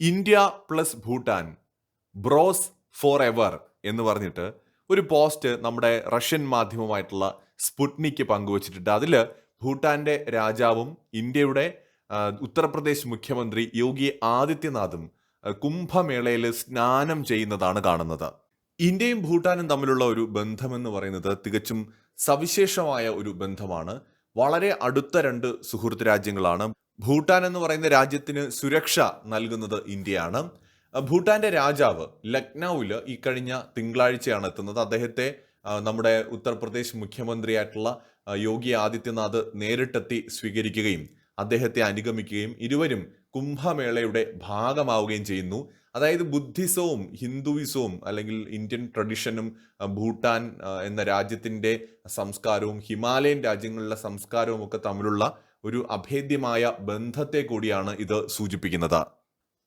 India plus Bhutan bros forever എന്ന് പറഞ്ഞിട്ട് ഒരു പോസ്റ്റ് നമ്മുടെ റഷ്യൻ മാധ്യമമായിട്ടുള്ള സ്പുട്നിക്ക് പങ്കുവച്ചിട്ടുണ്ട്. അതിൽ ഭൂട്ടാന്റെ രാജാവും ഇന്ത്യയുടെ ഉത്തർപ്രദേശ് മുഖ്യമന്ത്രി യോഗി ആദിത്യനാഥും കുംഭമേളയിൽ സ്നാനം ചെയ്യുന്നതാണ് കാണുന്നത്. ഇന്ത്യയും ഭൂട്ടാനും തമ്മിലുള്ള ഒരു ബന്ധമെന്ന് പറയുന്നത് തികച്ചും സവിശേഷമായ ഒരു ബന്ധമാണ്. വളരെ അടുത്ത രണ്ട് സുഹൃത്ത് രാജ്യങ്ങളാണ്. ഭൂട്ടാൻ എന്ന് പറയുന്ന രാജ്യത്തിന് സുരക്ഷ നൽകുന്നത് ഇന്ത്യയാണ്. ഭൂട്ടാന്റെ രാജാവ് ലക്നൌവിൽ ഈ കഴിഞ്ഞ തിങ്കളാഴ്ചയാണ് എത്തുന്നത്. അദ്ദേഹത്തെ നമ്മുടെ ഉത്തർപ്രദേശ് മുഖ്യമന്ത്രിയായിട്ടുള്ള യോഗി ആദിത്യനാഥ് നേരിട്ടെത്തി സ്വീകരിക്കുകയും അദ്ദേഹത്തെ അനുഗമിക്കുകയും ഇരുവരും കുംഭമേളയുടെ ഭാഗമാവുകയും ചെയ്യുന്നു. അതായത് ബുദ്ധിസവും ഹിന്ദുവിസവും അല്ലെങ്കിൽ ഇന്ത്യൻ ട്രഡിഷനും ഭൂട്ടാൻ എന്ന രാജ്യത്തിന്റെ സംസ്കാരവും ഹിമാലയൻ രാജ്യങ്ങളിലെ സംസ്കാരവും ഒക്കെ തമ്മിലുള്ള ഒരു അഭേദ്യമായ ബന്ധത്തെ കൂടിയാണ് ഇത് സൂചിപ്പിക്കുന്നത്.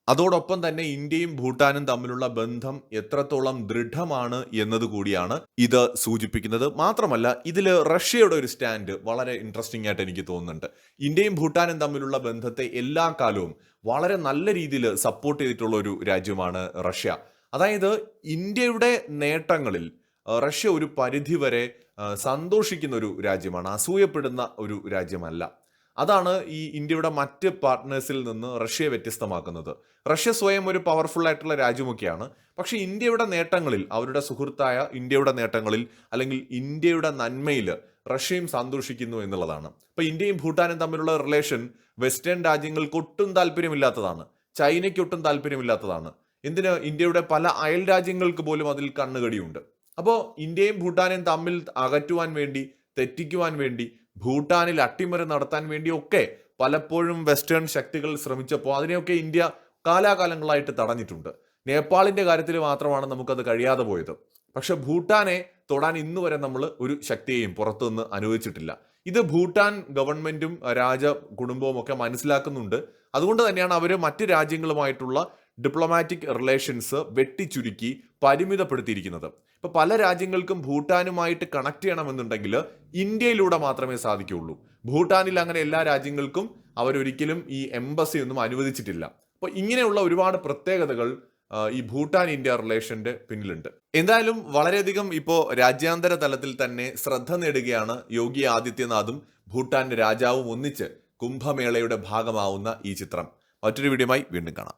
അതോടൊപ്പം തന്നെ ഇന്ത്യയും ഭൂട്ടാനും തമ്മിലുള്ള ബന്ധം എത്രത്തോളം ദൃഢമാണ് എന്നതുകൂടിയാണ് ഇത് സൂചിപ്പിക്കുന്നത്. മാത്രമല്ല ഇതിൽ റഷ്യയുടെ ഒരു സ്റ്റാൻഡ് വളരെ ഇൻട്രസ്റ്റിംഗ് ആയിട്ട് എനിക്ക് തോന്നുന്നുണ്ട്. ഇന്ത്യയും ഭൂട്ടാനും തമ്മിലുള്ള ബന്ധത്തെ എല്ലാ കാലവും വളരെ നല്ല രീതിയിൽ സപ്പോർട്ട് ചെയ്തിട്ടുള്ള ഒരു രാജ്യമാണ് റഷ്യ. അതായത് ഇന്ത്യയുടെ നേട്ടങ്ങളിൽ റഷ്യ ഒരു പരിധിവരെ സന്തോഷിക്കുന്ന ഒരു രാജ്യമാണ് അസൂയപ്പെടുന്ന ഒരു രാജ്യമല്ല. അതാണ് ഈ ഇന്ത്യയുടെ മറ്റ് പാർട്ട്നേഴ്സിൽ നിന്ന് റഷ്യയെ വ്യത്യസ്തമാക്കുന്നത്. റഷ്യ സ്വയം ഒരു പവർഫുൾ ആയിട്ടുള്ള രാജ്യമൊക്കെയാണ്. പക്ഷേ ഇന്ത്യയുടെ നേട്ടങ്ങളിൽ അവരുടെ സുഹൃത്തായ ഇന്ത്യയുടെ നേട്ടങ്ങളിൽ അല്ലെങ്കിൽ ഇന്ത്യയുടെ നന്മയിൽ റഷ്യയും സന്തോഷിക്കുന്നു എന്നുള്ളതാണ്. ഇപ്പൊ ഇന്ത്യയും ഭൂട്ടാനും തമ്മിലുള്ള റിലേഷൻ വെസ്റ്റേൺ രാജ്യങ്ങൾക്ക് ഒട്ടും താല്പര്യമില്ലാത്തതാണ്. ചൈനയ്ക്ക് ഒട്ടും താല്പര്യമില്ലാത്തതാണ്. എന്തിന്? ഇന്ത്യയുടെ പല അയൽ രാജ്യങ്ങൾക്ക് പോലും അതിൽ കണ്ണുകടിയുണ്ട്. അപ്പോൾ ഇന്ത്യയും ഭൂട്ടാനും തമ്മിൽ അകറ്റുവാൻ വേണ്ടി തെറ്റിക്കുവാൻ വേണ്ടി ഭൂട്ടാനിൽ അട്ടിമറി നടത്താൻ വേണ്ടിയൊക്കെ പലപ്പോഴും വെസ്റ്റേൺ ശക്തികൾ ശ്രമിച്ചപ്പോൾ അതിനെയൊക്കെ ഇന്ത്യ കാലാകാലങ്ങളായിട്ട് തടഞ്ഞിട്ടുണ്ട്. നേപ്പാളിന്റെ കാര്യത്തിൽ മാത്രമാണ് നമുക്കത് കഴിയാതെ പോയത്. പക്ഷെ ഭൂട്ടാനെ തൊടാൻ ഇന്ന് വരെ നമ്മൾ ഒരു ശക്തിയെയും പുറത്തുനിന്ന് അനുവദിച്ചിട്ടില്ല. ഇത് ഭൂട്ടാൻ ഗവൺമെന്റും രാജ കുടുംബവും ഒക്കെ മനസ്സിലാക്കുന്നുണ്ട്. അതുകൊണ്ട് തന്നെയാണ് അവർ മറ്റ് രാജ്യങ്ങളുമായിട്ടുള്ള ഡിപ്ലോമാറ്റിക് റിലേഷൻസ് വെട്ടിച്ചുരുക്കി പരിമിതപ്പെടുത്തിയിരിക്കുന്നത്. ഇപ്പൊ പല രാജ്യങ്ങൾക്കും ഭൂട്ടാനുമായിട്ട് കണക്ട് ചെയ്യണമെന്നുണ്ടെങ്കിൽ ഇന്ത്യയിലൂടെ മാത്രമേ സാധിക്കുകയുള്ളൂ. ഭൂട്ടാനിൽ അങ്ങനെ എല്ലാ രാജ്യങ്ങൾക്കും അവരൊരിക്കലും ഈ എംബസി ഒന്നും അനുവദിച്ചിട്ടില്ല. അപ്പോൾ ഇങ്ങനെയുള്ള ഒരുപാട് പ്രത്യേകതകൾ ഈ ഭൂട്ടാൻ ഇന്ത്യ റിലേഷന്റെ പിന്നിലുണ്ട്. എന്തായാലും വളരെയധികം ഇപ്പോൾ രാജ്യാന്തര തലത്തിൽ തന്നെ ശ്രദ്ധ നേടുകയാണ് യോഗി ആദിത്യനാഥും ഭൂട്ടാന്റെ രാജാവും ഒന്നിച്ച് കുംഭമേളയുടെ ഭാഗമാവുന്ന ഈ ചിത്രം. മറ്റൊരു വീഡിയോയുമായി വീണ്ടും കാണാം.